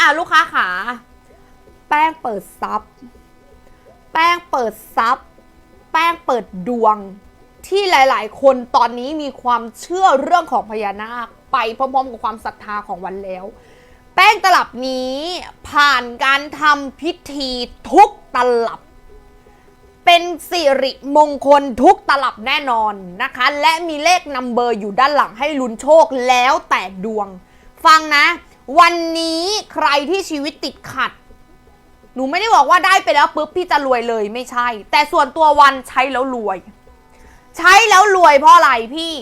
อะลูกค้าขา แป้งเปิดซับ แป้งเปิดซับ แป้งเปิดดวง ที่หลาย ๆ คนตอนนี้มีความเชื่อเรื่องของพญานาค ไปพร้อมๆกับความศรัทธาของวันแล้ว แป้งตลับนี้ผ่านการทำพิธีทุกตลับเป็นสิริมงคลทุกตลับแน่นอนนะคะ และมีเลขนัมเบอร์อยู่ด้านหลังให้ลุ้นโชคแล้วแต่ดวง ฟังนะ วันนี้ใครที่ชีวิตติดขัด หนูไม่ได้บอกว่าได้ไปแล้วปุ๊บพี่จะรวยเลยไม่ใช่ แต่ส่วนตัววันใช้แล้วรวย ใช้แล้วรวยเพราะอะไรพี่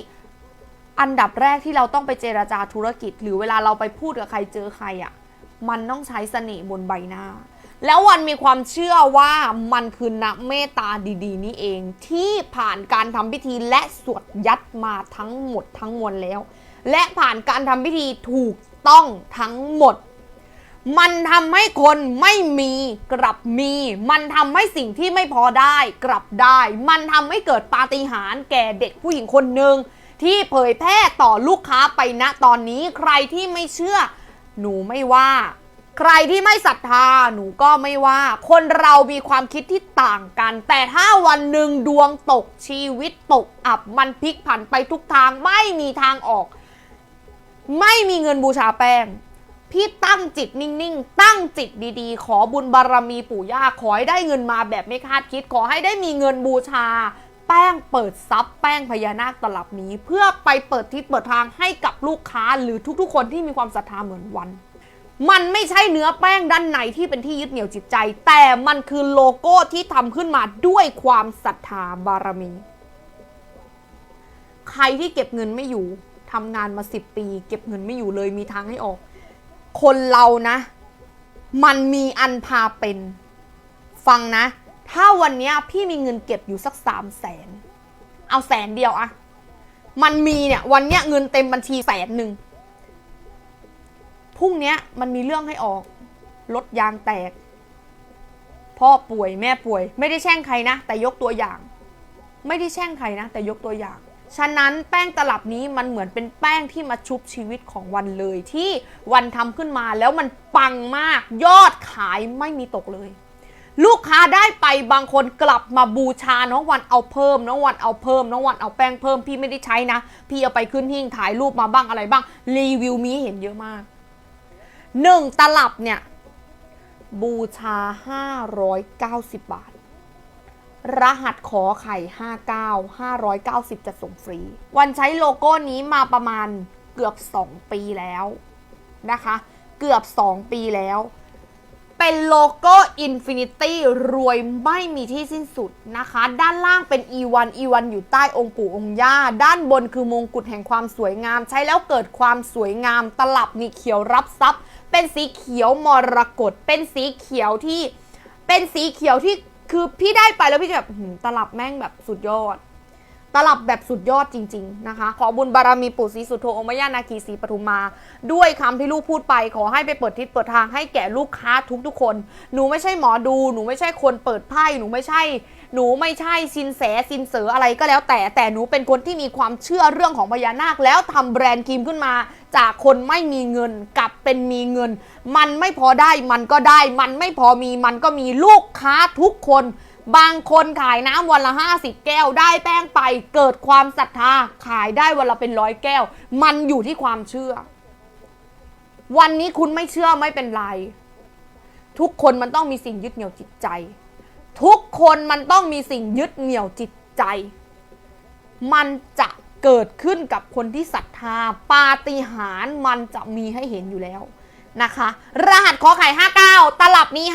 อันดับแรกที่เราต้องไปเจราจาธุรกิจ หรือเวลาเราไปพูดกับใครเจอใครอะ่ะ มันต้องใช้เสน่ห์บนใบหน้า แล้ววันมีความเชื่อว่ามันคือนักเมตตาดีๆ นี่เอง ที่ผ่านการทำพิธีและสวดยัดมาทั้งหมดทั้งมวลแล้ว และผ่านการทำพิธีถูก ต้องทั้งหมด มันทำให้คนไม่มีกลับมี มันทำให้สิ่งที่ไม่พอได้กลับได้ มันทำให้เกิดปาฏิหาริย์แก่เด็กผู้หญิงคนหนึ่งที่เผยแพร่ต่อลูกค้าไปณตอนนี้ใครที่ไม่เชื่อ หนูไม่ว่า ใครที่ไม่ศรัทธาหนูก็ไม่ว่า คนเรามีความคิดที่ต่างกัน แต่ถ้าวันหนึ่งดวงตกชีวิตตกอับมันพลิกผันไปทุกทางไม่มีทางออก ไม่มีเงินบูชาแป้ง พี่ตั้งจิตนิ่งๆ ตั้งจิตดีๆ ขอบุญบารมีปู่ย่า ขอให้ได้เงินมาแบบไม่คาดคิด ขอให้ได้มีเงินบูชา แป้งเปิดซับแป้งพญานาคตลับนี้ เพื่อไปเปิดทิศเปิดทางให้กับลูกค้าหรือทุกๆ คนที่มีความศรัทธาเหมือนวัน มันไม่ใช่เนื้อแป้งด้านในที่เป็นที่ยึดเหนี่ยวจิตใจ แต่มันคือโลโก้ที่ทำขึ้นมาด้วยความศรัทธาบารมี ใครที่เก็บเงินไม่อยู่ ทำงานมาสิบปี เก็บเงินไม่อยู่เลยมีทางให้ออก คนเรานะ มันมีอันพาเป็น ฟังนะ ถ้าวันนี้พี่มีเงินเก็บอยู่สักสามแสนเอาแสนเดียวอะมันมีเนี่ย วันเนี้ยเงินเต็มบัญชีแสนหนึ่งพรุ่งนี้มันมีเรื่องให้ออกรถยางแตก พ่อป่วยแม่ป่วย ไม่ได้แช่งใครนะ แต่ยกตัวอย่าง ไม่ได้แช่งใครนะ แต่ยกตัวอย่าง ฉะนั้นแป้งตลับนี้มันเหมือนเป็นแป้งที่มาชุบชีวิตของวันเลยที่วันทำขึ้นมาแล้วมันปังมากยอดขายไม่มีตกเลย ลูกค้าได้ไปบางคนกลับมาบูชาน้องวันเอาเพิ่มน้องวันเอาเพิ่มน้องวันเอาแป้งเพิ่มพี่ไม่ได้ใช้นะ พี่เอาไปขึ้นหิ้งถ่ายรูปมาบ้างอะไรบ้าง รีวิวมีเห็นเยอะมากหนึ่งตลับเนี่ยบูชา 590 บาท รหัสขอไข่ 59 590 จะส่งฟรี วันใช้โลโก้นี้มาประมาณเกือบ 2 ปีแล้วนะคะ เกือบ 2 ปีแล้ว เป็นโลโก้ Infinity รวยไม่มีที่สิ้นสุดนะคะ ด้านล่างเป็น E1 E1 อยู่ใต้องค์ปู่องค์ย่า ด้านบนคือมงกุฎแห่งความสวยงาม ใช้แล้วเกิดความสวยงาม ตลับนี่เขียวรับทรัพย์ เป็นสีเขียวมรกตเป็นสีเขียวที่ เป็นสีเขียวที่ คือพี่ได้ไปแล้วพี่จะแบบหืมตลับแม่งแบบสุดยอด ตลับแบบสุดยอดจริง ๆนะคะ ขอบุญบารมีปู่ศรีสุโธองค์มย่านาคีศรีปทุมมา ด้วยคำที่ลูกพูดไป ขอให้ไปเปิดทิศเปิดทางให้แก่ลูกค้าทุกๆคน หนูไม่ใช่หมอดู หนูไม่ใช่คนเปิดไพ่ หนูไม่ใช่ หนูไม่ใช่สินแสสินเสออะไรก็แล้วแต่แต่หนูเป็นคนที่มีความเชื่อเรื่องของพญานาค แล้วทำแบรนด์ครีมขึ้นมา จากคนไม่มีเงินกลับเป็นมีเงิน มันไม่พอได้มันก็ได้ มันไม่พอมีมันก็มีลูกค้าทุกคน บางคนขายน้ำวันละ 50 แก้วได้แป้งไป เกิดความศรัทธาขายได้วันละเป็นร้อยแก้ว มันอยู่ที่ความเชื่อ วันนี้คุณไม่เชื่อไม่เป็นไร ทุกคนมันต้องมีสิ่งยึดเหนี่ยวจิตใจ ทุกคนมันต้องมีสิ่งยึดเหนี่ยวจิตใจ มันจะเกิดขึ้นกับคนที่ศรัทธา ปาฏิหาริย์มันจะมีให้เห็นอยู่แล้วนะคะ รหัสขอไข่59 ตลับนี้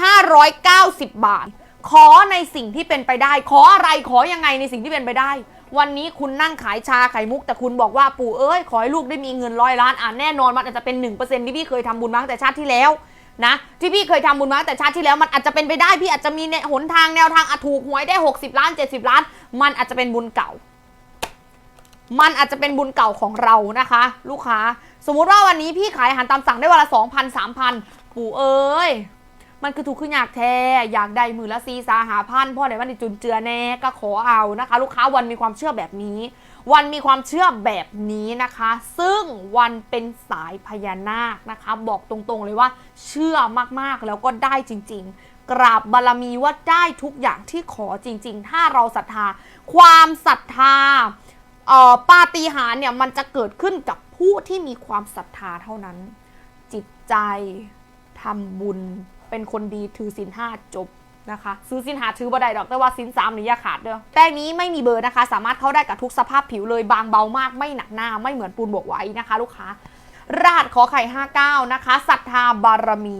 590 บาท ขอในสิ่งที่เป็นไปได้ ขออะไรขอยังไงในสิ่งที่เป็นไปได้ วันนี้คุณนั่งขายชาไข่มุก แต่คุณบอกว่าปู่เอ้ย ขอให้ลูกได้มีเงินร้อยล้านอ่าแน่นอนมันอาจจะเป็น 1%ที่พี่เคยทำบุญมาตั้งแต่ชาติที่แล้ว นะที่พี่เคยทำบุญมาแต่ชาติที่แล้วมันอาจจะเป็นไปได้พี่อาจจะมีเนี่ยหนทางแนวทางอถูกหวยได้ 60 ล้าน 70 ล้าน มันอาจจะเป็นบุญเก่า มันอาจจะเป็นบุญเก่าของเรานะคะ ลูกค้า สมมุติว่าวันนี้พี่ขายอาหารตามสั่งได้วันละ2,000 3,000ปู่เอ้ยมันคือถูกขึ้นอยากแท้อยากได้มือละซีสาหาพันพ่อไหนวันนี้จุนเจือแน่ก็ขอเอานะคะ ลูกค้าวันมีความเชื่อแบบนี้ วันมีความเชื่อแบบนี้นะคะ ซึ่งวันเป็นสายพญานาคนะคะ บอกตรงๆเลยว่าเชื่อมากๆแล้วก็ได้จริง ๆกราบบารมีว่าได้ทุกอย่างที่ขอจริง ๆ ถ้าเราศรัทธา ความศรัทธาปาฏิหาริย์เนี่ยมันจะเกิดขึ้นกับผู้ที่มีความศรัทธาเท่านั้น จิตใจทำบุญเป็นคนดีถือศีลห้าจบ นะคะ ซื้อสินหาถือบ่ได้ดอกแต่ว่าสินสามนี่อย่าขาดเด้อแต่นี้ไม่มีเบอร์นะคะ สามารถเข้าได้กับทุกสภาพผิวเลยบางเบามากไม่หนักหน้าไม่เหมือนปูนบวกไว้นะคะ ลูกค้า ราดขอไข่ 59 นะคะศรัทธาบารมี